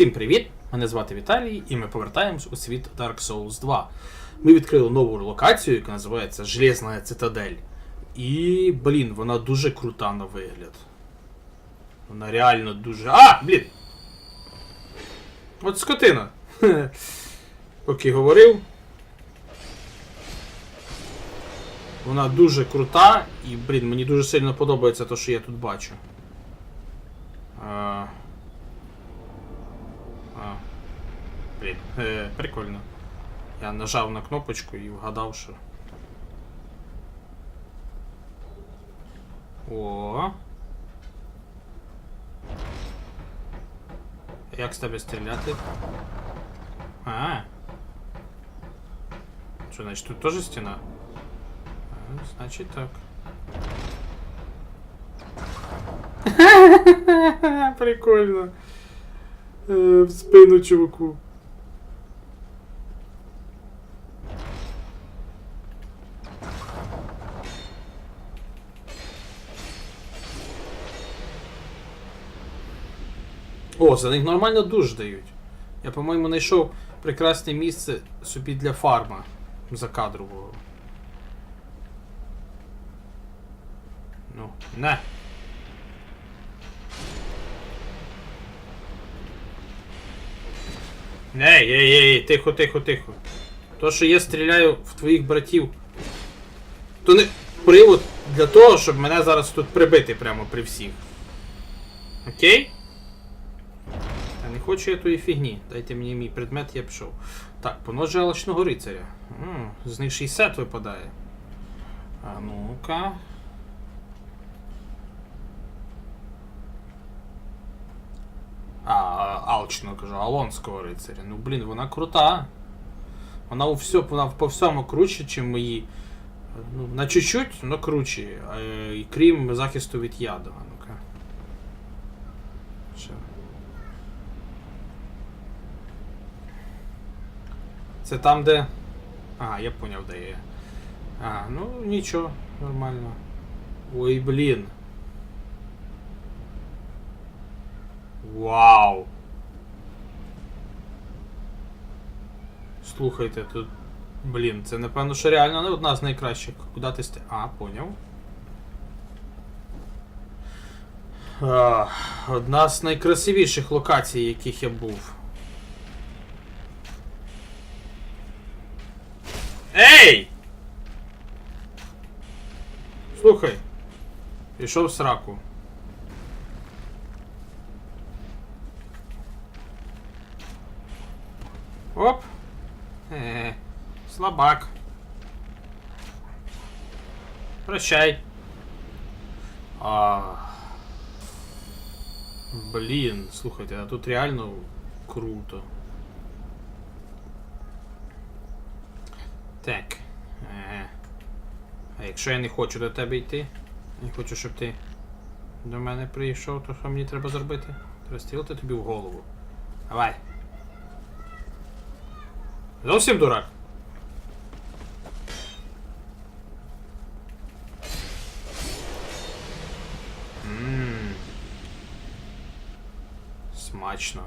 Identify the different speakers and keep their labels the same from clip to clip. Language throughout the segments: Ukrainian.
Speaker 1: Всім привіт! Мене звати Віталій, і ми повертаємось у світ Dark Souls 2. Ми відкрили нову локацію, яка називається Железна Цитадель. І, блін, вона дуже крута на вигляд. Вона реально дуже. А! Блін! От скотина. Поки говорив. Вона дуже крута, і, блін, мені дуже сильно подобається те, що я тут бачу. А... Блін, е, прикольно. Я нажав на кнопочку і вгадав, що. О. Як з тебе стріляти? А. Що, значить тут теж стіна? А, значить так. Прикольно. Е, в спину чуваку. О, за них нормально душ дають. Я, по-моєму, знайшов прекрасне місце собі для фарма закадрового. Ну, не. Ей, ей, ей, тихо, тихо, тихо. То, що я стріляю в твоїх братів, то не привод для того, щоб мене зараз тут прибити прямо при всіх. Окей? Хочу я тої фігні. Дайте мені мій предмет, я пішов. Так, поножі алчного рицаря. М, з них 60 випадає. А ну-ка. А, алчного кажу, алонського рицаря. Ну блін, вона крута. Вона у все, вона по всьому круче, ніж мої. Ну, на чуть-чуть, но круче. Е, крім захисту від яду. А ну-ка. Що? Це там, де. А, я поняв, де є. А, ну нічого, нормально. Ой, блін. Вау! Слухайте, тут. Блін, це напевно, що реально не одна з найкращих. Куди ти сте. А, поняв. Одна з найкрасивіших локацій, яких я був. Пішов в сраку. Оп. Е, слабак. Прощай. А. Блін, слухайте, а тут реально круто. Так. Е. А якщо я не хочу до тебе йти, не хочу, щоб ти до мене прийшов, то що мені треба зробити? Треба стрілити тобі в голову. Давай. Зовсім дурак. Ммм. Смачно.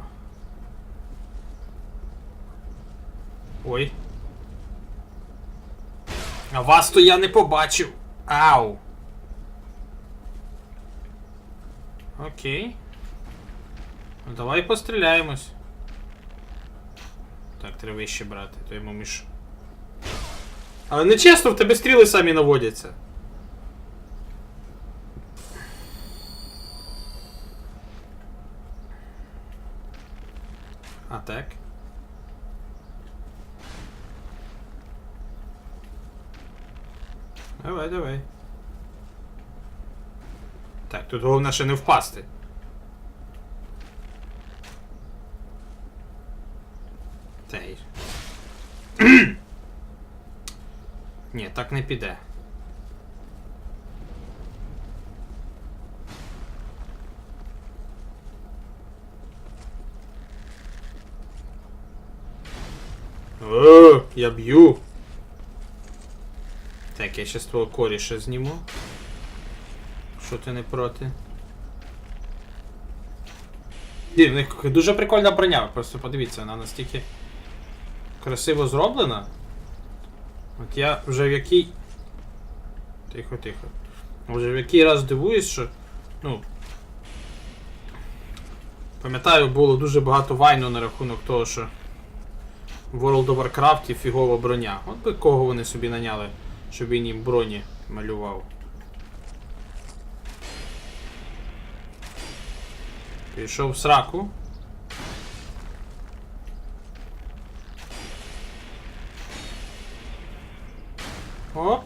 Speaker 1: Ой. А вас то я не побачив. Ау. Окей. Ну давай постріляємось. Так, треба іще брати, то йому між. Але не чесно, в тебе стріли самі наводяться. А так. Давай, давай. Так, тут головне ще не впасти. Цей. Ні, так не піде. О, я б'ю. Так, я щас твого коріша зніму. Що ти не проти? Ді, в них дуже прикольна броня, просто подивіться, вона настільки красиво зроблена. От я вже в який. Тихо, тихо. Вже в який раз дивуюсь, що. Ну. Пам'ятаю, було дуже багато вайну на рахунок того, що в World of Warcraft фігова броня. От би кого вони собі наняли, щоб він їм броні малював. Пішов в сраку. Оп.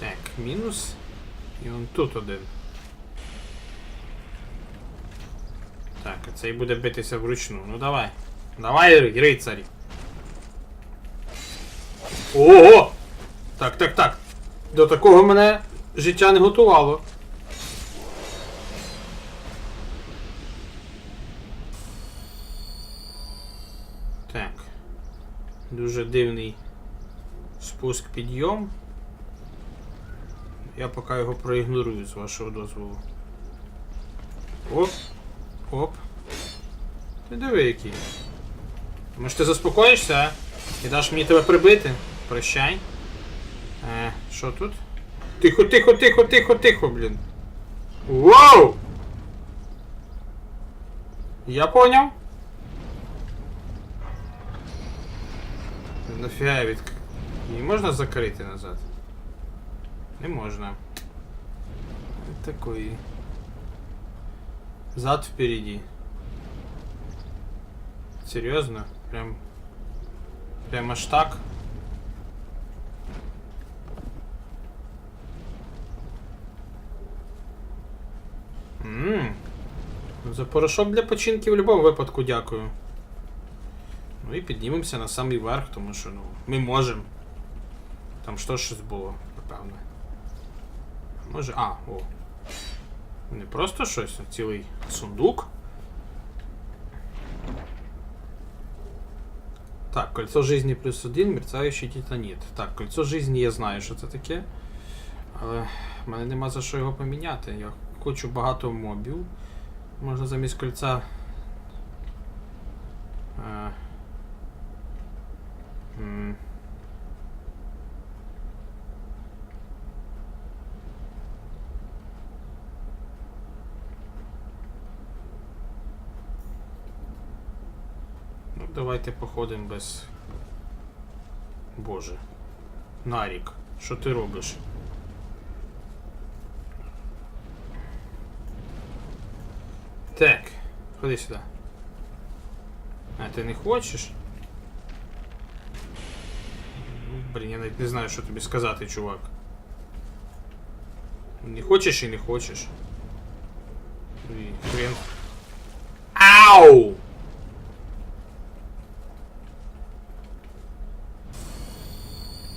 Speaker 1: Так, мінус. І он тут один. Так, а цей буде битися вручну. Ну давай. Давай, рицарі. Ого! Так, так, так. До такого мене життя не готувало. Дуже дивний спуск підйом. Я поки його проігнорую з вашого дозволу. Оп. Оп. Ти диви який. Може ти заспокоїшся, а? І даш мені тебе прибити? Прощай. Е, що тут? Тихо, тихо, тихо, тихо, тихо, блін. Вау! Я поняв. Нафіга від... Її можна закрити назад? Не можна. Такої. Зад впереди. Серйозно? Прям. Прям аж так? Ммм. За порошок для починки в будь-якому випадку дякую. Ну і піднімемося на самий верх, тому що ну, ми можемо. Там що щось було, напевно. Може. А, о. Не просто щось, а цілий сундук. Так, кольцо жизни плюс один, мерцаючий титаніт. Так, кольцо жизни я знаю, що це таке. Але в мене нема за що його поміняти. Я хочу багато мобів. Можна замість кольця. Ну, давайте походимо без. Боже. Нарік, що ти робиш? Так, ходи сюди. А, ти не хочеш? Ну, Блін, я навіть не знаю, що тобі сказати, чувак. Не хочеш і не хочеш. І хрен. Ау!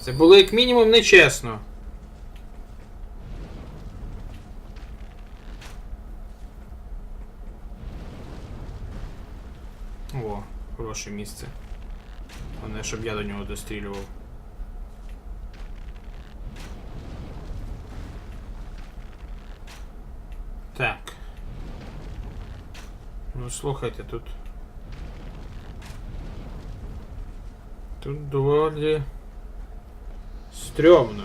Speaker 1: Це було як мінімум нечесно. О, хороше місце. Головне, щоб я до нього дострілював. Так. Ну слухайте, тут. Тут доволі. Стрьомно.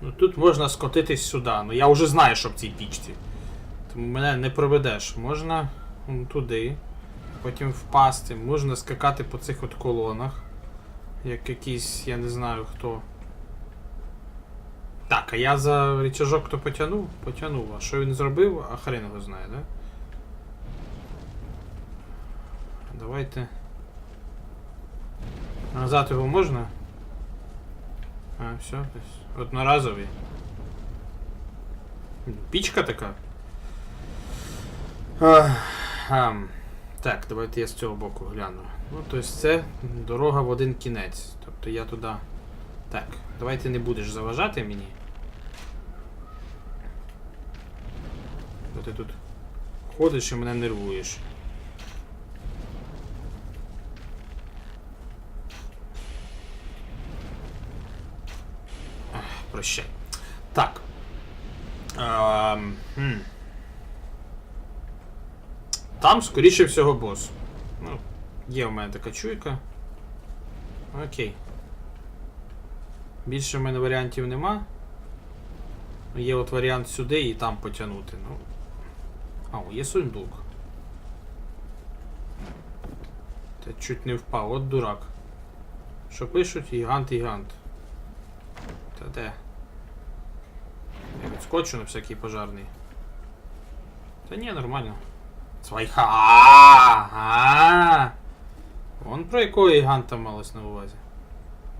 Speaker 1: Ну тут можна скотитись сюди. Ну я вже знаю, що в цій пічці. Тому мене не проведеш. Можна туди. Потім впасти. Можна скакати по цих от колонах. Як якийсь, я не знаю хто. Так, а я за рычажок то потягнув? Потягнув. А що він зробив? А хрен його знає, да? Давайте. Назад його можна? А, все, одноразовий. Пічка така. Ах, ам. Так, давайте я з цього боку гляну. Ну, тобто це дорога в один кінець. Тобто я туди. Так, давайте не будеш заважати мені. Бо ти тут ходиш і мене нервуєш. Ах, Прощай. Так. Ем. Там, скоріше всього, бос. Ну, є в мене така чуйка. Окей. Більше в мене варіантів нема. Є от варіант сюди і там потягнути. Ну. А, є сундук. Та чуть не впав, от дурак. Що пишуть? Гігант, гігант. Та де? Я відскочу на всякий пожарний. Та ні, нормально. Свайха. А. Вон про якого гіганта малось на увазі.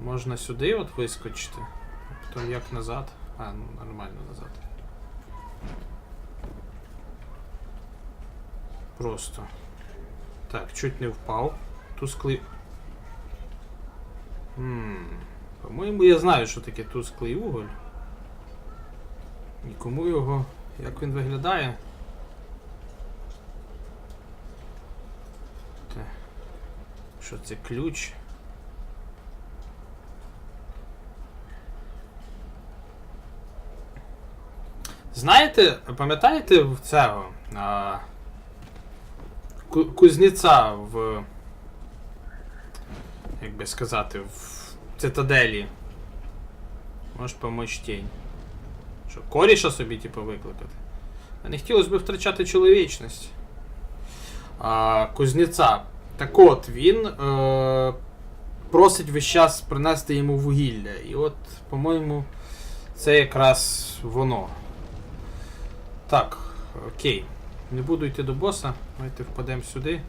Speaker 1: Можна сюди от вискочити. а Потім як назад. А, ну нормально назад. Просто. Так, чуть не впав. Тусклий. По-моєму, я знаю, що таке тусклий уголь. І кому його. Як він виглядає? Та. Що це ключ? Знаєте, пам'ятаєте в цього а, ку- кузнеця в. Як би сказати, в цитаделі? Можеш помочь тінь. Що, коріша собі, типу, викликати? Не хотілося б втрачати чоловічність. А, кузнеця. Так от, він е, просить весь час принести йому вугілля. І от, по-моєму, це якраз воно. Так, окей. Не буду йти до боса. Давайте впадемо сюди.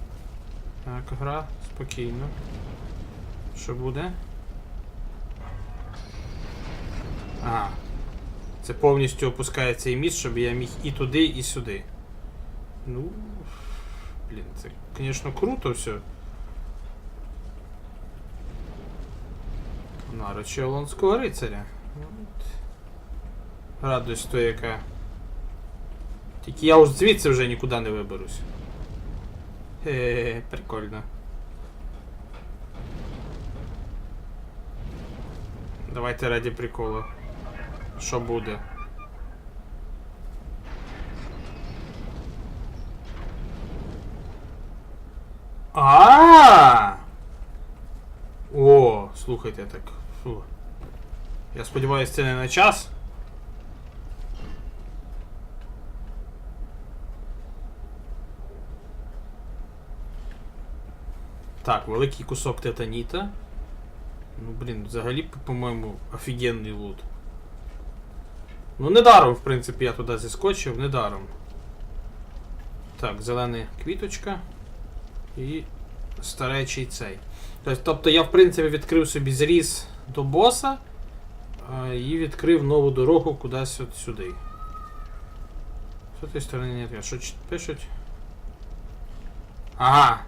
Speaker 1: Так, гра, спокійно. Що буде? Ага. Це повністю опускає цей міст, щоб я міг і туди, і сюди. Ну. Блін, це, звісно, круто все. Нарочі Олонського рицаря. От. Радость то яка. Тільки я уж звідси вже нікуди не виберусь. Хе, прикольно. Давайте раді приколу. Що буде? А! О, слухайте так. Фу. Я сподіваюся, це не на час. Так, великий кусок титаніта. Ну, блін, взагалі, по-моєму, офігенний лут. Ну, недаром, в принципі, я туди зіскочив, недаром. Так, зелена квіточка. І старечий цей. Тобто, тобто я, в принципі, відкрив собі зріз до боса і відкрив нову дорогу кудись от сюди. З цієї сторони а що пишуть? Ага.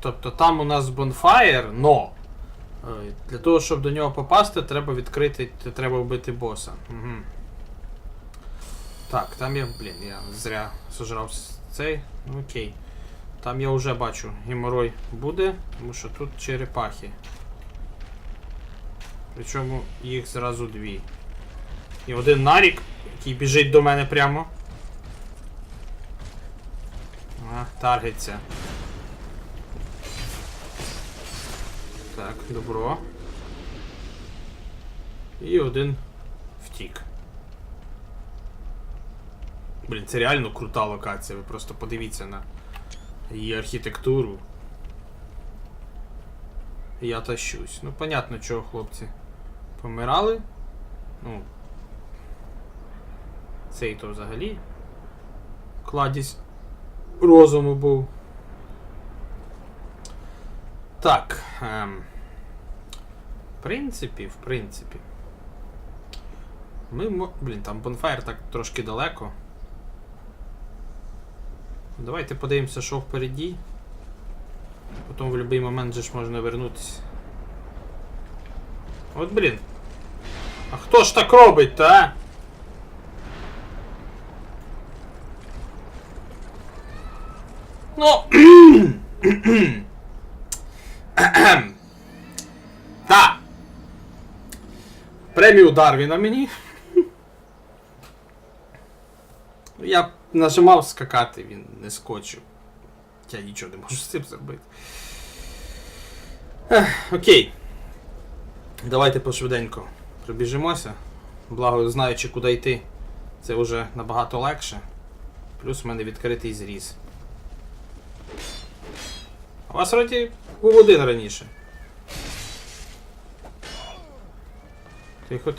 Speaker 1: Тобто там у нас бонфаєр, но. е, Для того, щоб до нього попасти, треба відкрити, треба вбити боса. Угу. Так, там я, блін, я зря сожрав цей. Ну окей. Там я вже бачу, геморой буде, тому що тут черепахи. Причому їх зразу дві. І один нарік, який біжить до мене прямо. А, таргеться. Так, добро. І один втік. Блін, це реально крута локація, ви просто подивіться на її архітектуру. Я тащусь. Ну, понятно, чого хлопці помирали. Ну. Цей то взагалі. Кладість розуму був. Так. Ем, в принципі, в принципі. Ми. Блін, там бонфайр так трошки далеко. Давайте подивимося, що впереді. Потім в будь-який момент же ж можна вернутися. От блін. А хто ж так робить, та? Ну. Та. Премію Дарвіна мені. Я нажимав скакати, він не скочив. Я нічого не можу з цим зробити. Ех, окей. Давайте пошвиденько пробіжимося. Благо, знаючи, куди йти, це вже набагато легше. Плюс в мене відкритий зріз. У вас вроді був один раніше. Тихо,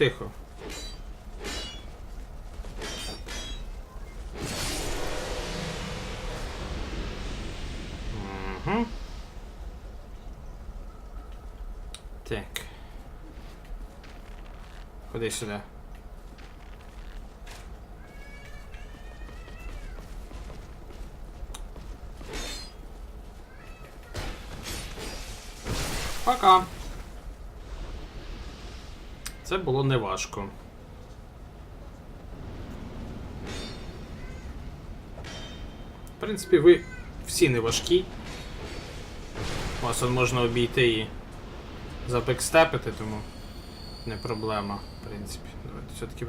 Speaker 1: Ходи сюди. Пока. Це було неважко. В принципі, ви всі не важкі. Вас можна обійти і забекстепити, тому не проблема, в принципі. Давайте все-таки.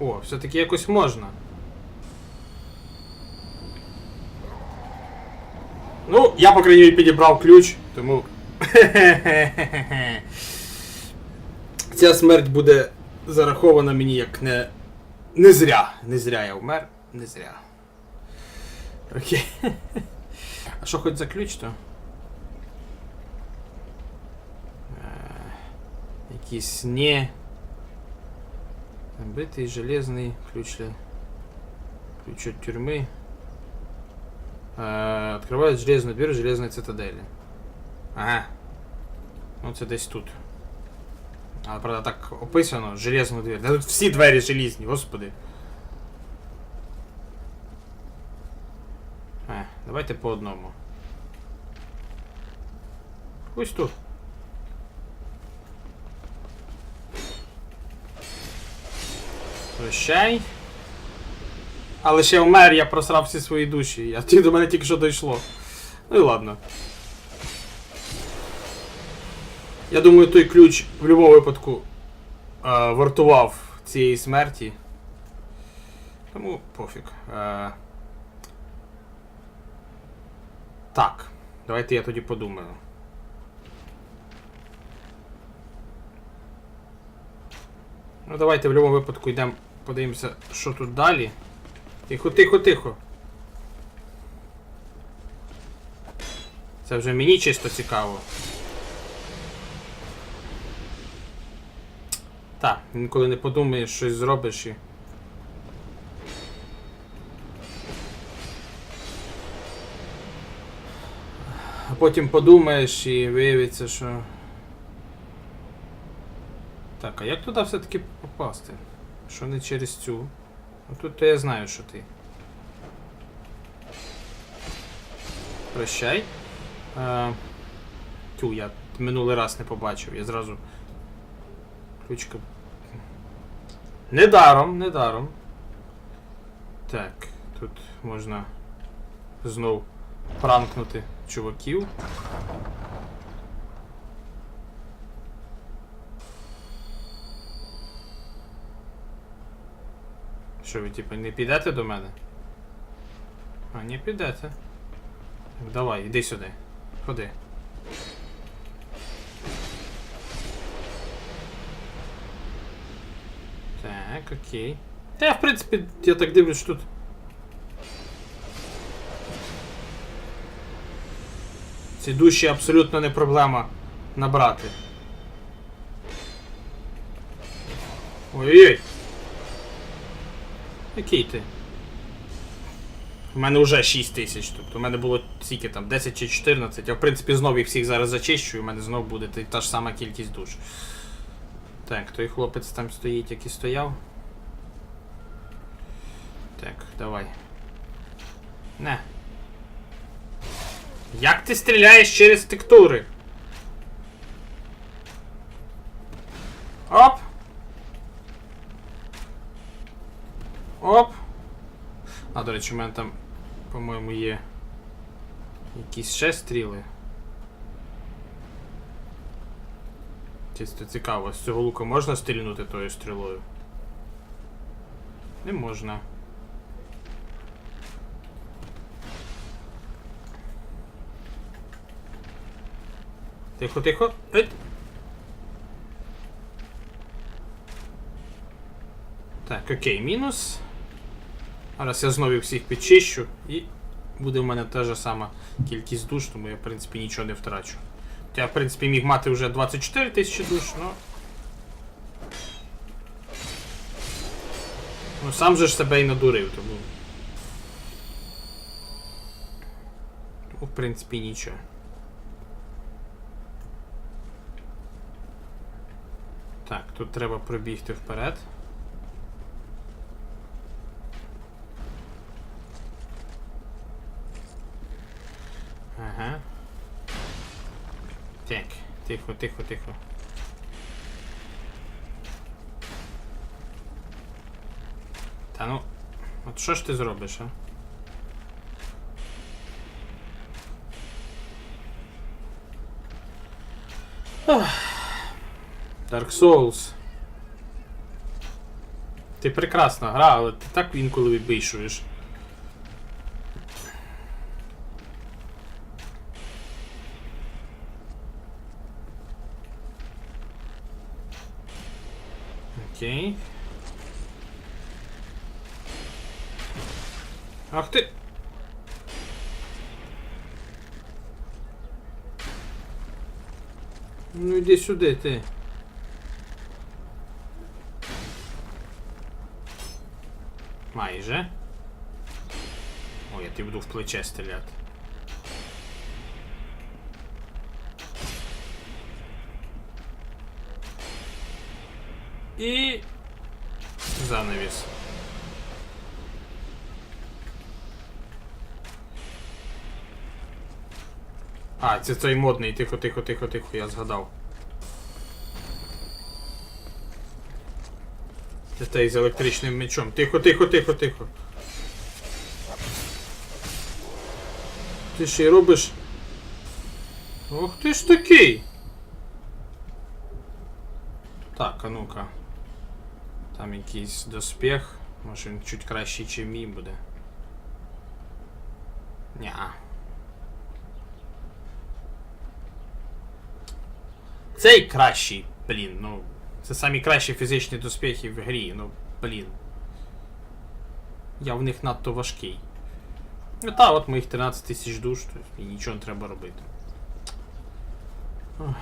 Speaker 1: О, все-таки якось можна. Ну, я, по крайній мірі, підібрав ключ, тому. Ця смерть буде зарахована мені як не. Не зря. Не зря я вмер. Не зря. Окей. А що хоч за ключ то? Якийсь не. Битий железний ключ для. Ключ от тюрьмы. Э, открывает железную дверь в железной цитадели. Ага. Ну це десь тут. Але правда так описано, железну двері. Та тут всі двері желізні, господи. Е, давайте по одному. Ось тут. Прощай. Але ще вмер, я просрав всі свої душі. А ті до мене тільки що дійшло. Ну і ладно. Я думаю, той ключ в будь-якому випадку е, вартував цієї смерті. Тому пофіг. Е, так, давайте я тоді подумаю. Ну давайте в будь-якому випадку йдемо, подивимося, що тут далі. Тихо, тихо, тихо. Це вже мені чисто цікаво. Так, інколи не подумаєш, щось зробиш і. А потім подумаєш і виявиться, що. Так, а як туди все-таки попасти? Що не через цю? Ну тут то я знаю, що ти. Прощай. А, тю, я минулий раз не побачив, я зразу. Ключка. Недаром, недаром. Так, тут можна знов пранкнути чуваків. Що ви типу не підете до мене? А, не підете. Так, давай, іди сюди. Ходи. Так, окей. Та я, в принципі, я так дивлюсь, тут. Ці душі абсолютно не проблема набрати. Ой-ой-ой. Який ти? У мене вже 6 тисяч, тобто у мене було скільки там, 10 чи 14. Я в принципі знову їх всіх зараз зачищу, і у мене знову буде та- ж сама кількість душ. Так, той хлопець там стоїть, який стояв. Так, давай. Не. Як ти стріляєш через текстури? Оп! Оп! А, до речі, у мене там, по-моєму, є якісь ще стріли. Чисто цікаво, з цього лука можна стрільнути тою стрілою? Не можна. Тихо, тихо. Ой. Так, окей, мінус. Зараз я знову всіх підчищу і буде в мене та ж сама кількість душ, тому я, в принципі, нічого не втрачу. Я, в принципі, міг мати вже 24 тисячі душ, но. Ну, сам же ж себе і надурив, тому. Тому, в принципі, нічого. Так, тут треба пробігти вперед. Ага. Так, тихо, тихо, тихо. Та ну. От що ж ти зробиш, а? Dark Souls. Ти прекрасна гра, але ти так інколи вибийшуєш. Окей. Ах ти! Ну йди сюди, ти. Майже. Ой, я ти буду в плече стріляти. І... Занавіс. А, це той модний, тихо, тихо, тихо, тихо, я згадав. Це той з електричним мечом. Тихо, тихо, тихо, тихо. Ти ще й робиш. Ох ти ж такий. Так, а ну-ка. Там якийсь доспіх. Може він чуть кращий, ніж мій буде. Ня. Цей кращий, блін, ну. Це самі кращі фізичні доспіхи в грі, ну, блін. Я в них надто важкий. Ну та, от моїх 13 тисяч душ, то і нічого не треба робити. Ох.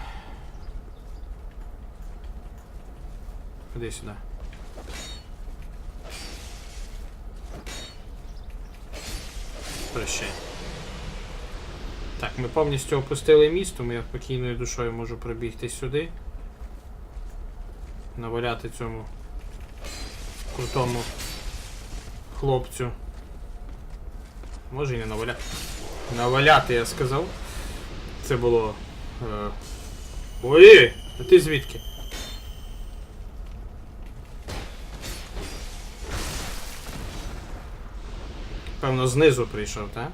Speaker 1: Ходи сюди. Прощай. Так, ми повністю опустили міст, тому я спокійною душою можу пробігти сюди. Наваляти цьому крутому хлопцю. Може і не наваляти. Наваляти, я сказав. Це було. Е... Ой! А ти звідки? Певно, знизу прийшов, так?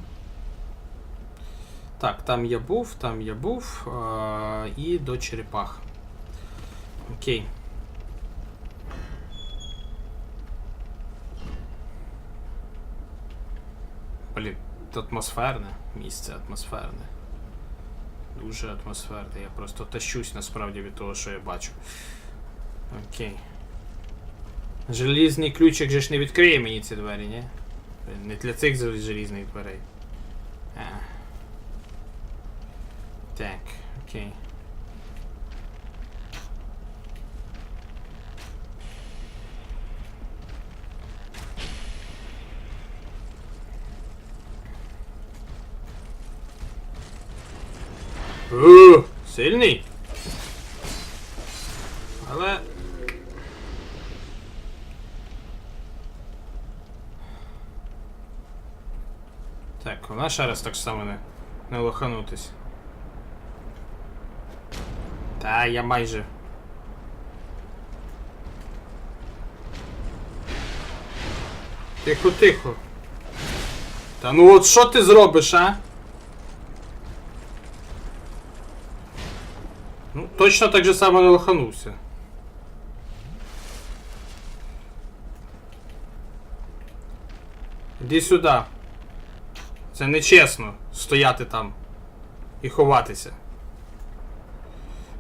Speaker 1: Так, там я був, там я був. А, і до черепах. Окей. Блін, атмосферне місце атмосферне. Дуже атмосферне. Я просто тащусь насправді від того, що я бачу. Окей. Желізний ключик же ж не відкриє мені ці двері, ні? Не для цих желізних дверей. А. Так, окей. О, сильний. Але. Так, вона ще раз так само не, не лоханутись. Та, я майже. Тихо, тихо. Та ну от що ти зробиш, а? Ну, точно так же само не лоханувся. Іди сюди. Це нечесно стояти там і ховатися.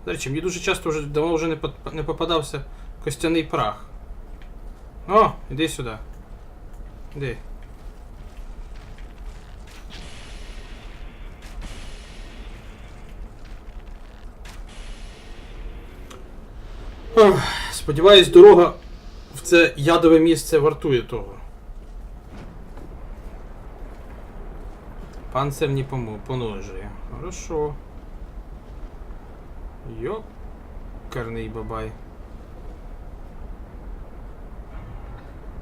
Speaker 1: До речі, мені дуже часто вже давно вже не, не попадався костяний прах. О, іди сюди. Іди. Ох, сподіваюсь, дорога в це ядове місце вартує того. Панцир не поножує. Хорошо. Йоп. Карний бабай.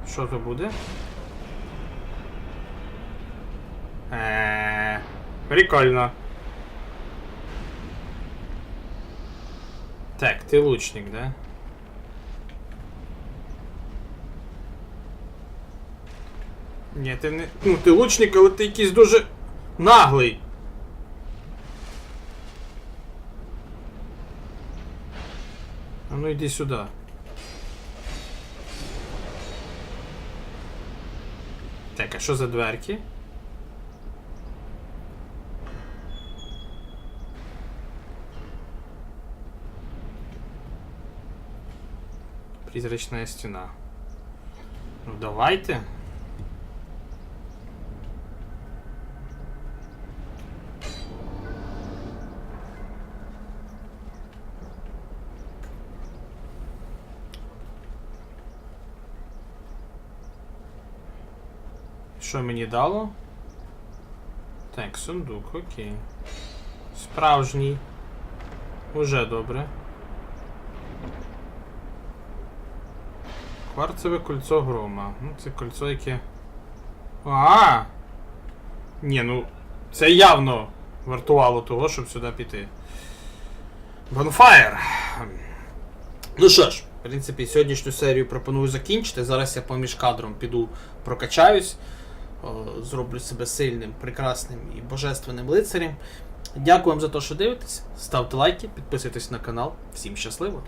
Speaker 1: Що то буде? Е, Прикольно. Так, ти лучник, да? Ні, ти не. Ну, ти лучник, але ти якийсь дуже наглий. А ну йди сюди. Так, а що за дверки? Призрачная стена. Ну давайте. Що мені дало? Так, сундук, окей. Справжній. Уже добре. Кварцеве кольцо грома. Ну, це кольцо, яке. А! Ні, ну. Це явно вартувало того, щоб сюди піти. Bonfire! Ну що ж, в принципі, сьогоднішню серію пропоную закінчити. Зараз я поміж кадром піду прокачаюсь, зроблю себе сильним, прекрасним і божественним лицарем. Дякую вам за те, що дивитесь. Ставте лайки, підписуйтесь на канал. Всім щасливо!